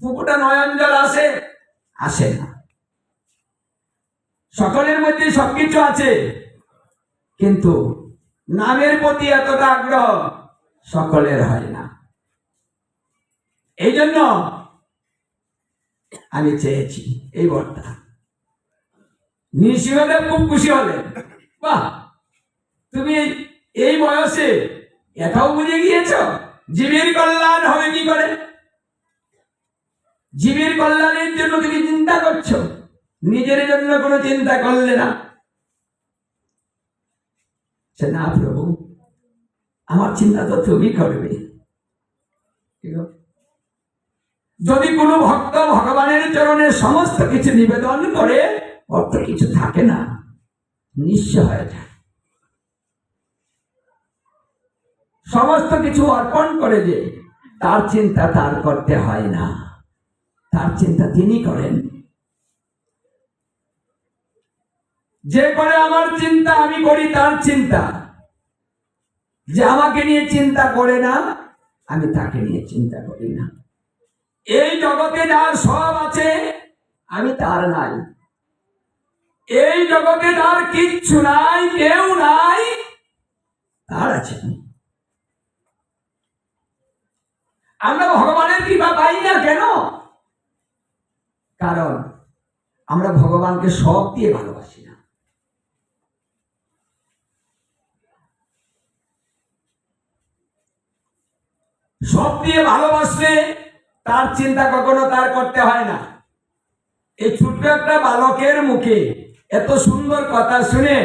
দুপুটা নয়ন জল আসে? আসে না। সকলের মধ্যে সবকিছু আছে। কিন্তু নামের প্রতি এতটা আগ্রহ সকলের হয় না। এই জন্য আমি চেয়েছি এই বরটা। নৃসিংহদেব খুব খুশি হলেন। বাহ! তুমি এই বয়সে এটাও বুঝে গিয়েছ? জীবের কল্যাণ হবে কি করে? জীবের কল্যাণের জন্য তুমি চিন্তা করছ? নিজের জন্য কোনো চিন্তা করলে না। না, প্রভু, আমার চিন্তা তো তুমি করবে। যদি কোনো ভক্ত ভগবানের চরণে সমস্ত কিছু নিবেদন করে, অর্থ কিছু থাকে না, নিঃস্ব হয়ে যায়। সমস্ত কিছু অর্পণ করে যে, তার চিন্তা তার করতে হয় না। তার চিন্তা তিনি করেন। যে করে আমার চিন্তা, আমি করি তার চিন্তা। যে আমাকে নিয়ে চিন্তা করে না, আমি তাকে নিয়ে চিন্তা করি না। এই জগতে যার সব আছে, আমি তার নাই। এই জগতে যার কিচ্ছু নাই, কেউ নাই, তার আছে। আমরা ভগবানের কৃপা পাই না কেন? কারণ আমরা ভগবানকে সব দিয়ে ভালোবাসি না। সব দিয়ে ভালোবাসলে তার চিন্তা কখনো তার করতে হয় না। এই ছোট্ট একটা বালকের মুখে, এত সুন্দর কথা শুনে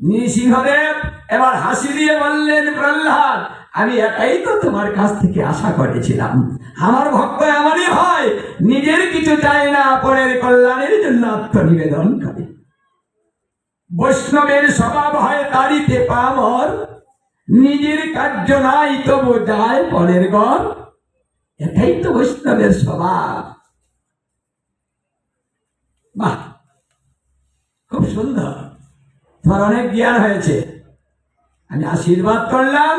নৃসিংহদেব এবার হাসি দিয়ে বললেন, প্রহ্লাদ আমি এটাই তো তোমার কাছ থেকে আশা করেছিলাম। আমার ভক্ত এমনই হয়, নিজের কিছু চায় না পরের কল্যাণের জন্য আত্মনিবেদন করে। বৈষ্ণবের স্বভাব হয় তারিতে পামর নিজের কার্য নাই তবু যায় পরের গর এটাই তো বৈষ্ণবের স্বভাব। বাহ, খুব সুন্দর। তোমার অনেক জ্ঞান হয়েছে। আমি আশীর্বাদ করলাম।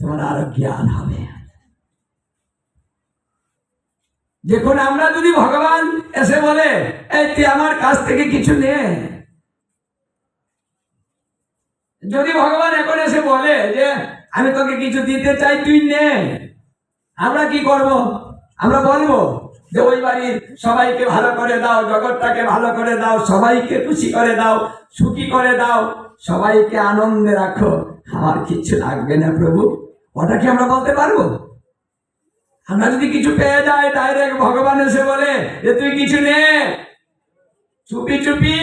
তোমার আরও জ্ঞান হবে। দেখুন, আমরা যদি ভগবান এসে বলে, এই, তুই আমার কাছ থেকে কিছু নে। যদি ভগবান এখন এসে বলে যে, আমি তোকে কিছু দিতে চাই, তুই নে। আমরা কি করব? আমরা বলব যে, ওই বাড়ির সবাইকে ভালো করে দাও, জগৎটাকে ভালো করে দাও, সবাইকে খুশি করে দাও, সুখী করে দাও, সবাইকে আনন্দে রাখো। আমার কিচ্ছু লাগবে না, প্রভু। ওটা কি আমরা বলতে পারব? আমরা যদি কিছু পেয়ে যাই ডাইরেক্ট ভগবান এসে বলে যে তুই কিছু নে। চুপি চুপি,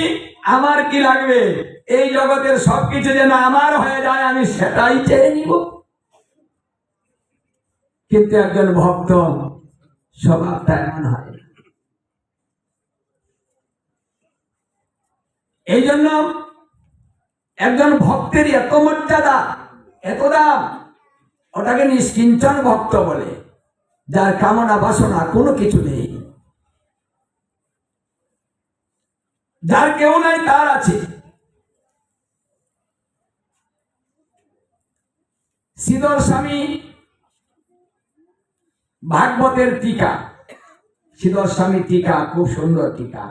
আমার কি লাগবে? এই জগতের সবকিছু যেন আমার হয়ে যায়, আমি সেটাই চেয়ে নিব। কিন্তু একজন ভক্ত স্বভাবটা এমন হয়। এই জন্য একজন ভক্তের এত মর্যাদা, এত দাম ওটাকে নিষ্কিঞ্চন ভক্ত বলে, যার কামনা বাসনা কোনো কিছু নেই। যার কেউ নাই, তার আছে। শ্রীধর স্বামী ভাগবতের টিকা। শ্রীধর স্বামী টিকা, খুব সুন্দর টিকা।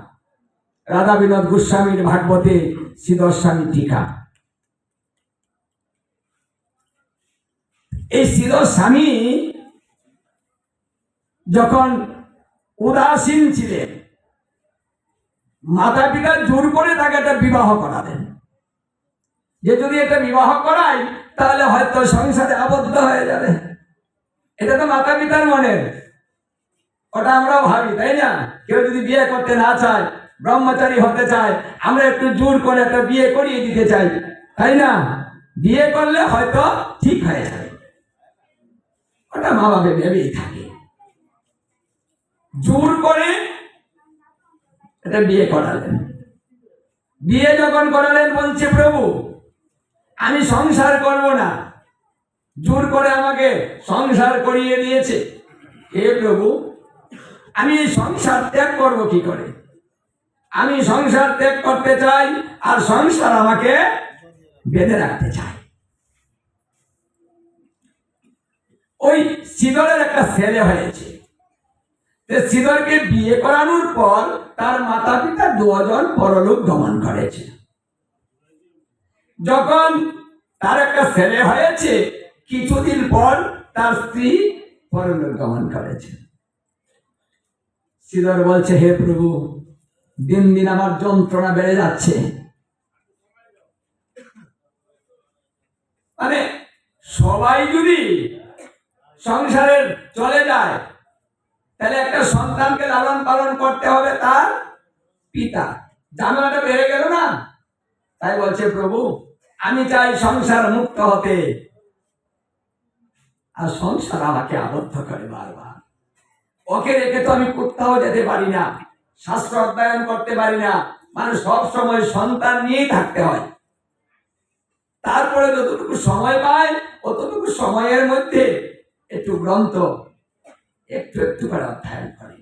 রাধা বিনোদ গোস্বামীর ভাগবতে শ্রীধর স্বামী টিকা। এই শ্রীধর স্বামী যখন উদাসীন ছিলেন মাতা পিতা জোর করে তাকে একটা বিবাহ করালেন। যে যদি এটা বিবাহ করাই তাহলে হয়তো সংসারে আবদ্ধ হয়ে যাবে। এটা তো মাতা পিতার মনে ওটা আমরাও ভাবি, তাই না? কেউ যদি বিয়ে করতে না চায়, ব্রহ্মচারী হতে চায়, আমরা একটু জোর করে একটা বিয়ে করিয়ে দিতে চাই, তাই না? বিয়ে করলে হয়তো ঠিক হয়ে যাবে। ওটা বাবা ভেবেই থাকে। জোর করে এটা বিয়ে করালেন। বিয়ে যখন করালেন, বলছে, প্রভু, আমি সংসার করব না। জোর করে আমাকে সংসার করিয়ে দিয়েছে। হে প্রভু, আমি সংসার ত্যাগ করব কি করে? আমি সংসার ত্যাগ করতে চাই আর সংসার আমাকে বেঁধে রাখতে চাই ওই সিদরের একটা ছেলে হয়েছে। সিদরকে বিয়ে করানোর পর তার মাতা পিতা দুজন পরলোক গমন করেছে। যখন তার একটা ছেলে হয়েছে, কিছুদিন পর তার স্ত্রী পরলোক গমন করেছে। সিদর বলছে, হে প্রভু, দিন দিন আমার যন্ত্রণা বেড়ে যাচ্ছে। মানে সবাই যদি সংসারের চলে যায়। তাহলে একটা সন্তানকে লালন পালন করতে হবে তার পিতা। ঝামেলাটা বেড়ে গেল না? তাই বলছে, প্রভু, আমি চাই সংসার মুক্ত হতে। আর সংসার আমাকে আবদ্ধ করে বারবার। ওকে রেখে তো আমি কোথাও যেতে পারি না, শাস্ত্র অধ্যয়ন করতে পারি না। মানে সব সময় সন্তান নিয়েই থাকতে হয়। তারপরে যতটুকু সময় পায়, অতটুকু সময়ের মধ্যে একটু গ্রন্থ, একটু একটু করে অধ্যয়ন করে।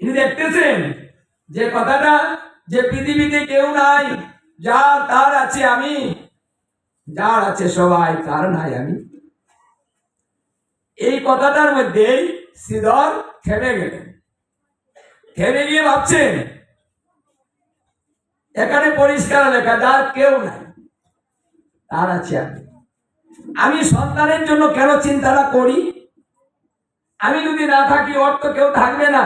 ইনি দেখতেছেন যে কথাটা যে পৃথিবীতে কেউ নাই, যার তার আছে আমি, যার আছে সবাই, তার নাই আমি। এই কথাটার মধ্যেই শ্রীধর থেমে গেলেন। থেমে গিয়ে ভাবছেন, এখানে পরিষ্কার লেখা, যার কেউ নাই, তার আছে আমি। আমি সন্তানের জন্য কেন চিন্তাটা করি? আমি যদি না থাকি তো কেউ থাকবে না।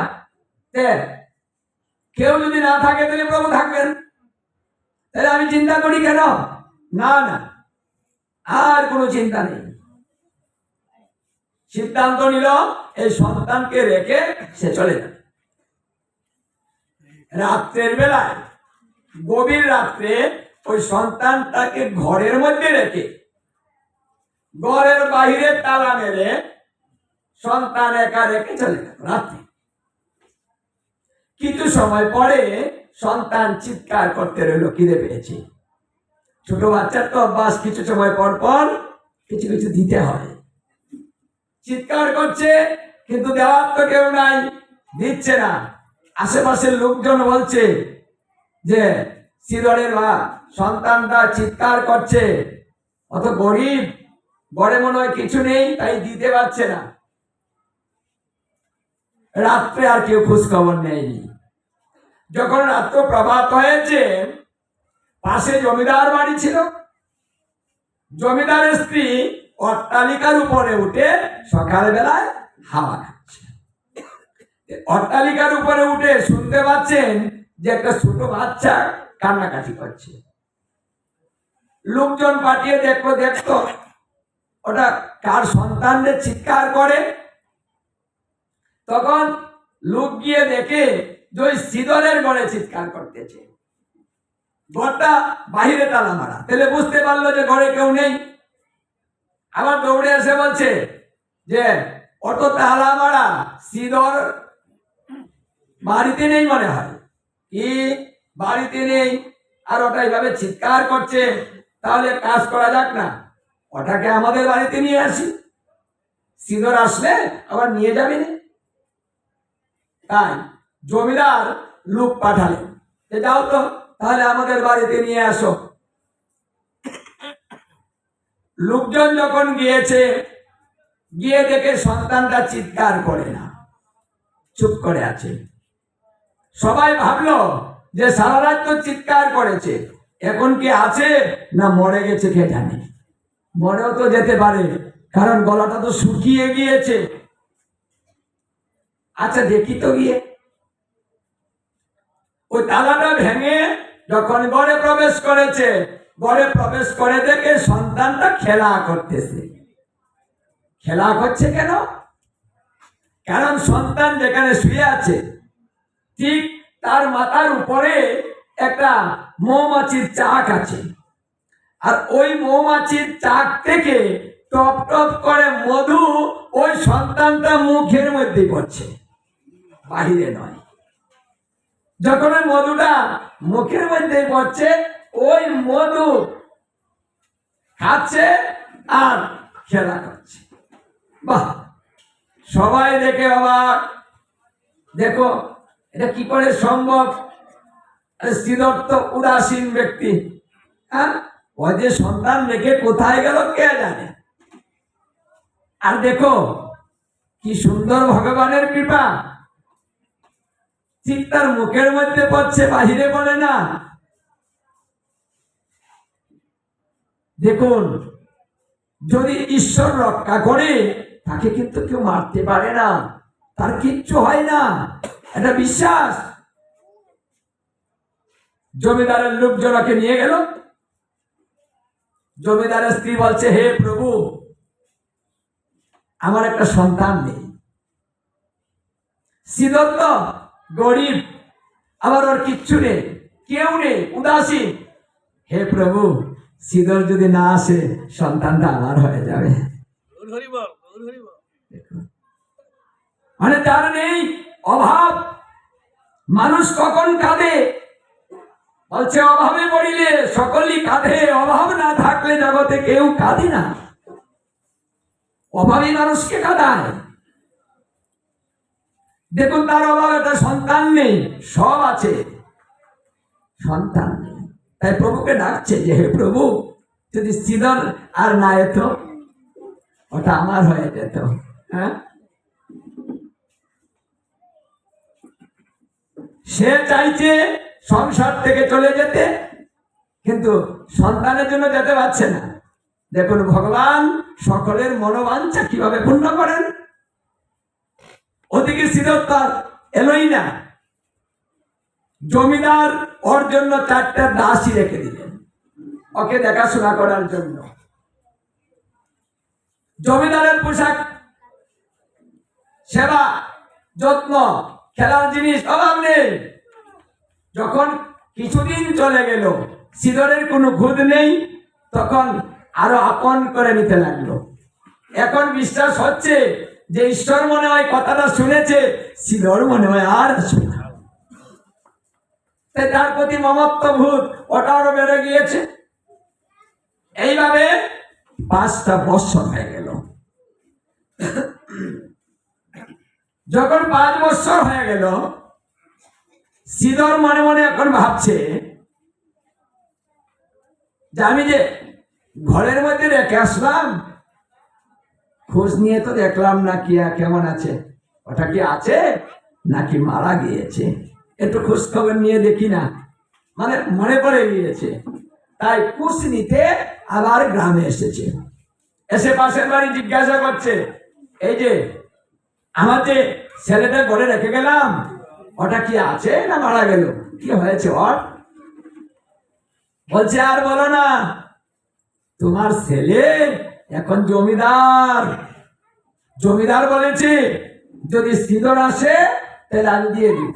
কেউ যদি না থাকে, তাহলে প্রভু থাকবেন। তাহলে আমি চিন্তা করি কেন? না না, আর কোনো চিন্তা নেই। সিদ্ধান্ত নিল, এই সন্তানকে রেখে সে চলে যাবে। রাত্রের বেলায়, গভীর রাত্রে, ওই সন্তানটাকে ঘরের মধ্যে রেখে ঘরের বাহিরে তালা মেরে সন্তান একা রেখে চলে গেল রাত্রে। কিছু সময় পরে সন্তান চিৎকার করতে রইল কিনে পেয়েছে? ছোট বাচ্চার তো অভ্যাস, কিছু সময় পর পর কিছু কিছু দিতে হয়। চিৎকার করছে, কিন্তু দেওয়ার তো কেউ নাই, দিচ্ছে না। আশেপাশের লোকজন বলছে যে সিদরের মা, সন্তানটা চিৎকার করছে, অত গরিব ঘরে মনে হয় কিছু নেই, তাই দিতে পারছে না। রাত্রে আর কেউ খোঁজ খবর নেয়নি। যখন রাত্র প্রভাত হয়েছে, পাশে জমিদার বাড়ি ছিল। জমিদারের স্ত্রী অট্টালিকার উপরে উঠে সকাল বেলায় হাওয়া খাচ্ছে। অট্টালিকার উপরে উঠে শুনতে পাচ্ছেন যে একটা ছোট বাচ্চা কান্নাকাটি করছে। লোকজন পাঠিয়ে দেখো দেখতো ওটা কার সন্তানদের চিৎকার করে। তখন লোক গিয়ে দেখে যে ওই সিদরের গড়ে চিৎকার করতেছে। ঘরটা বাহিরে তালা মারা। তাহলে বুঝতে পারল যে ঘরে কেউ নেই। আবার দৌড়ে এসে বলছে যে, অত তালা মারা সিদর বাড়িতে নেই মনে হয়। কি? বাড়িতে নেই? আর ওটা এইভাবে চিৎকার করছে, তাহলে কাজ করা যাক না। ওটাকে আমাদের বাড়িতে নিয়ে আসি। সিদর আসলে আবার নিয়ে যাবে না। তাই জমিদার লোক পাঠালেন। যে যাও তো, তাহলে আমাদের বাড়িতে নিয়ে আসো। লোকজন যখন গিয়েছে, গিয়ে দেখে সন্তানটা চিৎকার করে না। চুপ করে আছে। সবাই ভাবলো যে সারা রাত তো চিৎকার করেছে, এখন কি আছে না মরে গেছে কে জানে। মরেও তো যেতে পারে, কারণ গলাটা তো শুকিয়ে গিয়েছে। আচ্ছা দেখি তো গিয়ে। ওই তালাটা ভেঙে যখন ঘরে প্রবেশ করেছে ঘরে প্রবেশ করে দেখে সন্তানটা খেলা করতেছে। খেলা করছে কেন? কারণ সন্তান যেখানে শুয়ে আছে, ঠিক তার মাথার উপরে একটা মৌমাছির চাক আছে। আর ওই মৌমাছির চাক থেকে টপ টপ করে মধু ওই সন্তানটা মুখের মধ্যে পড়ছে। বাহিরে নয়। যখন ওই মধুটা মুখের মধ্যে পড়ছে, ওই মধু খাচ্ছে আর খেলা করছে। বাহ! সবাই দেখে অবাক। দেখো, এটা কি করে সম্ভব? আরে শ্রীধর তো উদাসীন ব্যক্তি হ্যাঁ? ও যে সন্তান রেখে কোথায় গেল কে জানে? আর দেখো, কি সুন্দর ভগবানের কৃপা। ঠিক তার মুখের মধ্যে পড়ছে, বাহিরে বলে না। দেখুন, যদি ঈশ্বর রক্ষা করে, তাকে কিন্তু কেউ মারতে পারে না। তার কিচ্ছু হয় না। এটা বিশ্বাস। জমিদারের লোকজনকে নিয়ে গেল। জমিদারের স্ত্রী বলছে হে প্রভু আমার একটা সন্তান নেই। সিদ্ধ গরিব আবার ওর কিচ্ছু নেই কেউ নেই উদাসীন। হে প্রভু সিদর যদি না আসে সন্তানটা আমার হয়ে যাবে। মানে তার নেই অভাব। মানুষ কখন কাঁদে? বলছে, অভাবে পড়িলে সকলই কাঁদে। অভাব না থাকলে জগতে কেউ কাঁদে না। অভাবী মানুষকে কাঁদায়। দেখুন, তার অভাব একটা সন্তান নেই, সব আছে। সন্তান তাই প্রভুকে ডাকছে যে, হে প্রভু, যদি সিদর আর না এত, ওটা আমার হয়ে যেত। হ্যাঁ? সে চাইছে সংসার থেকে চলে যেতে, কিন্তু সন্তানের জন্য যেতে পারছে না। দেখুন, ভগবান সকলের মনোবাঞ্ছা কীভাবে পূর্ণ করেন? ওদিকে সিদ্ধতার এলোই না। জমিদার ওর জন্য চারটা দাসী রেখে দিলেন, ওকে দেখাশোনা করার জন্য। জমিদারের পোশাক, সেবা, যত্ন খেলার জিনিস অভাব নেই। যখন কিছুদিন চলে গেল, সিদরের কোনো খুদ নেই, তখন আরও আপন করে নিতে লাগল। এখন বিশ্বাস হচ্ছে যে ঈশ্বর মনে হয় কথাটা শুনেছে, সিদর মনে হয় আর আসবে তার প্রতি মমত্ব ভূত ওটা আরও বেড়ে গিয়েছে। এইভাবে পাঁচটা বৎসর হয়ে গেল। যখন পাঁচ বছর হয়ে গেল সিদর মনে মনে এখন ভাবছে যে আমি যে ঘরের মধ্যে রেখে আসলাম, খোঁজ নিয়ে তো দেখলাম না কি কেমন আছে। ওটা কি আছে নাকি মারা গিয়েছে? একটু খোঁজ খবর নিয়ে দেখি না। মানে মনে পড়ে গিয়েছে। তাই কুশ নিতে আবার গ্রামে এসেছে। এসে পাশের বাড়ি জিজ্ঞাসা করছে, এই যে আমার যে ছেলেটা ঘরে রেখে গেলাম। ওটা কি আছে না মারা গেল? কি হয়েছে ওর? বলছে, আর বলো না, তোমার ছেলে এখন জমিদার। জমিদার বলেছে, যদি সিদর আসে, তাহলে আমি দিয়ে দিব।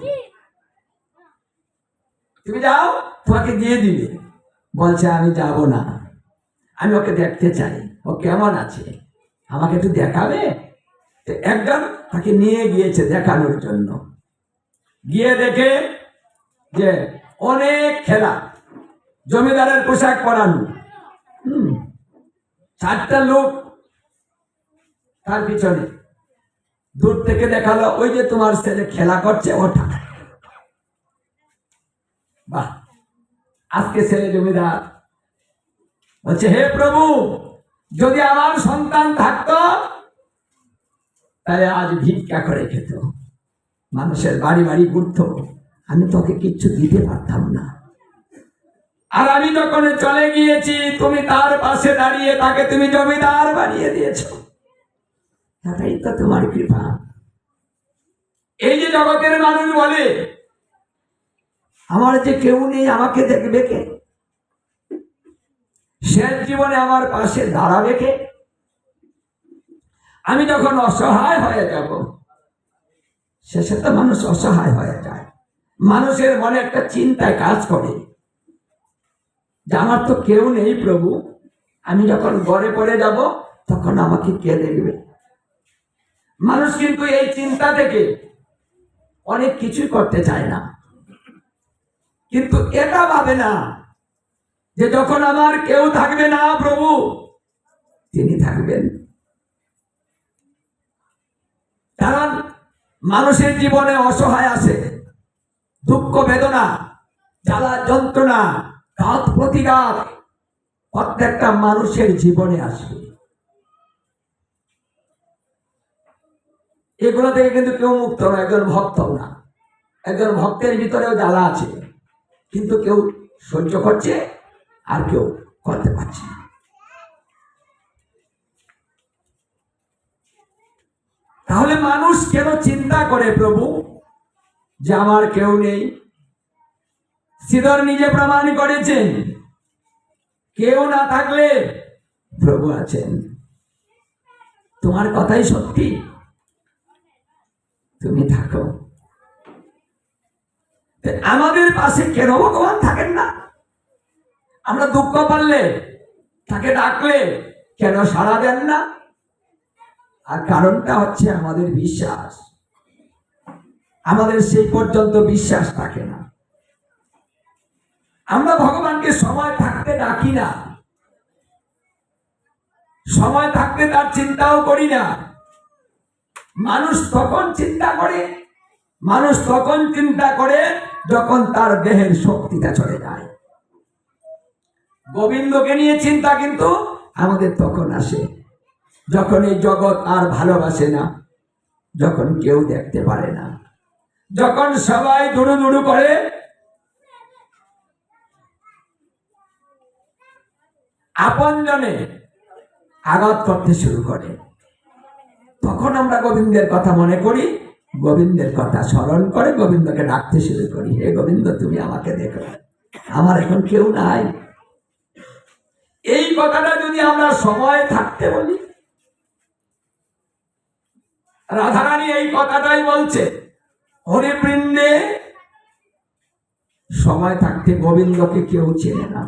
তুমি যাও, তোমাকে দিয়ে দিবে। বলছে, আমি যাব না। আমি ওকে দেখতে চাই। ও কেমন আছে? আমাকে একটু দেখাবে? একজন তাকে নিয়ে গিয়েছে দেখানোর জন্য। গিয়ে দেখে যে অনেক খেলা, জমিদারের পোশাক পরানো। চারটা লোক তার পিছনে। দূর থেকে দেখাল, ওই যে তোমার ছেলে খেলা করছে ওটা বাহ, আজকে ছেলে জমিদার। বলছে, হে প্রভু, যদি আমার সন্তান থাকতো তাহলে আজ ভিক্ষা করে খেত। মানুষের বাড়ি বাড়ি ঘুরতো। আমি তোকে কিচ্ছু দিতে পারতাম না। আর আমি যখন চলে গিয়েছি, তুমি তার পাশে দাঁড়িয়ে তাকে তুমি জমিদার বানিয়ে দিয়েছ। এটাই তো তোমার কৃপা। এই যে জগতের মানুষ বলে, আমার যে কেউ নেই আমাকে দেখবে কে? শেষ জীবনে আমার পাশে দাঁড়াবে কে? আমি যখন অসহায় হয়ে যাব, শেষে তো মানুষ অসহায় হয়ে যায়। মানুষের মনে একটা চিন্তায় কাজ করে। যে আমার তো কেউ নেই প্রভু, আমি যখন ঘরে পড়ে যাব, তখন আমাকে কে দেখবে? মানুষ কিন্তু এই চিন্তা থেকে অনেক কিছুই করতে চায় না। কিন্তু এটা ভাবে না যে যখন আমার কেউ থাকবে না প্রভু, তিনি থাকবেন। কারণ মানুষের জীবনে অসহায় আছে, দুঃখ, বেদনা, জ্বালা, যন্ত্রণা ঘাত প্রতিঘাত প্রত্যেকটা মানুষের জীবনে আসবে। এগুলো থেকে কিন্তু কেউ মুক্ত না একজন ভক্ত না। একজন ভক্তের ভিতরেও জ্বালা আছে, কিন্তু কেউ সহ্য করছে আর কেউ করতে পারছে না। তাহলে মানুষ কেন চিন্তা করে প্রভু? যে আমার কেউ নেই। শ্রীধর নিজে প্রমাণ করেছেন কেউ না থাকলে প্রভু আছেন। তোমার কথাই সত্যি। তুমি থাকো। আমাদের পাশে কেন ভগবান থাকেন না? আমরা দুঃখ পারলে তাকে ডাকলে কেন সাড়া দেন না? আর কারণটা হচ্ছে আমাদের বিশ্বাস। আমাদের সেই পর্যন্ত বিশ্বাস থাকে না। আমরা ভগবানকে সময় থাকতে ডাকি না। সময় থাকতে তার চিন্তাও করি না। মানুষ তখন চিন্তা করে, মানুষ তখন চিন্তা করে যখন তার দেহের শক্তিটা চলে যায়। গোবিন্দকে নিয়ে চিন্তা কিন্তু আমাদের তখন আসে। যখন এই জগৎ আর ভালোবাসে না, যখন কেউ দেখতে পারে না। যখন সবাই দুড়ু দুড়ু করে আপনজনে আঘাত করতে শুরু করে। তখন আমরা গোবিন্দের কথা মনে করি, গোবিন্দের কথা স্মরণ করে গোবিন্দকে ডাকতে শুরু করি, হে গোবিন্দ, তুমি আমাকে দেখো। আমার এখন কেউ নাই। এই কথাটা যদি আমরা সময় থাকতে বলি রাধারানী এই কথাটাই বলছে। হরিবৃন্দে সময় থাকতে গোবিন্দকে কেউ চেনে না।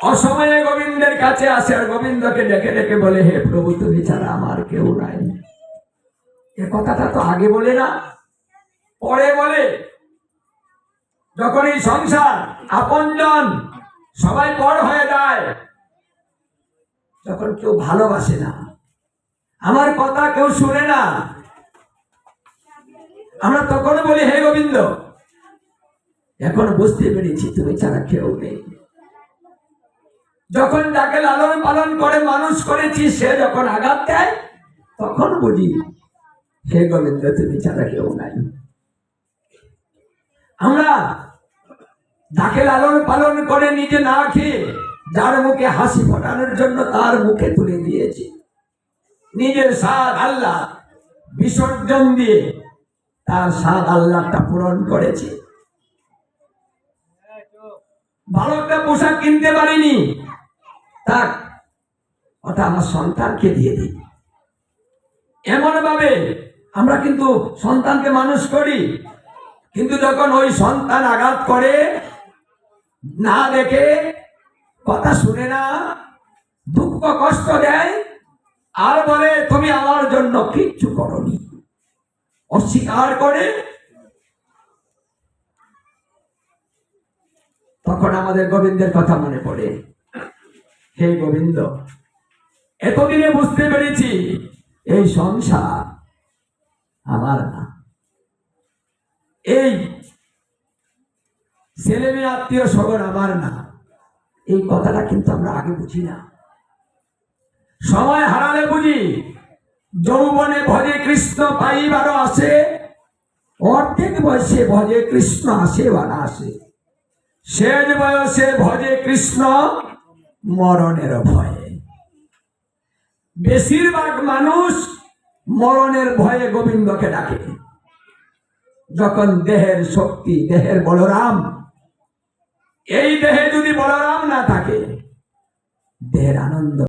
অসময়ে গোবিন্দের কাছে আসে আর গোবিন্দকে ডেকে ডেকে বলে, হে প্রভু, তুমি ছাড়া আমার কেউ নাই। এ কথাটা তো আগে বলে না, পরে বলে। যখন এই সংসার, আপনজন সবাই পর হয়ে যায়, যখন কেউ ভালোবাসে না। আমার কথা কেউ শুনে না। আমরা তখন বলি, হে গোবিন্দ, এখন বুঝতে পেরেছি তুমি ছাড়া কেউ নেই। যখন যাকে লালন পালন করে, মানুষ করেছি, সে যখন আঘাত দেয়, তখন বুঝি হে গোবিন্দ, তুমি ছাড়া কেউ নাই। আমরা যাকে লালন পালন করে নিজে না খেয়ে, যার মুখে হাসি ফোটানোর জন্য তার মুখে তুলে দিয়েছি। নিজের সাদ আল্লাহ বিসর্জন দিয়ে তার স্বাদ আল্লাহটা পূরণ করেছি। ভালো একটা পোশাক কিনতে পারিনি, তাক, ওটা আমার সন্তানকে দিয়ে দিই। এমন ভাবে আমরা কিন্তু সন্তানকে মানুষ করি, কিন্তু যখন ওই সন্তান আঘাত করে, না দেখে, কথা শুনে না, দুঃখ কষ্ট দেয় আর বলে, তুমি আমার জন্য কিচ্ছু করনি। অস্বীকার করে তখন আমাদের গোবিন্দের কথা মনে পড়ে। হে গোবিন্দ, এতদিনে বুঝতে পেরেছি এই সংসার আমার না। এই ছেলে মেয়ে আত্মীয় স্বজন আমার না। এই কথাটা কিন্তু আমরা আগে বুঝি না। সময় হারালে বুঝি। যৌবনে ভজে কৃষ্ণ পাইবারও আসে, অর্ধেক বয়সে ভজে কৃষ্ণ আসে বা না আসে। শেষ বয়সে ভজে কৃষ্ণ মরণের ভয়ে। বেশিরভাগ মানুষ মরণের ভয়ে গোবিন্দকে ডাকে। যখন দেহের শক্তি, দেহের বলরাম, এই দেহে যদি বলরাম না থাকে, দেহের আনন্দ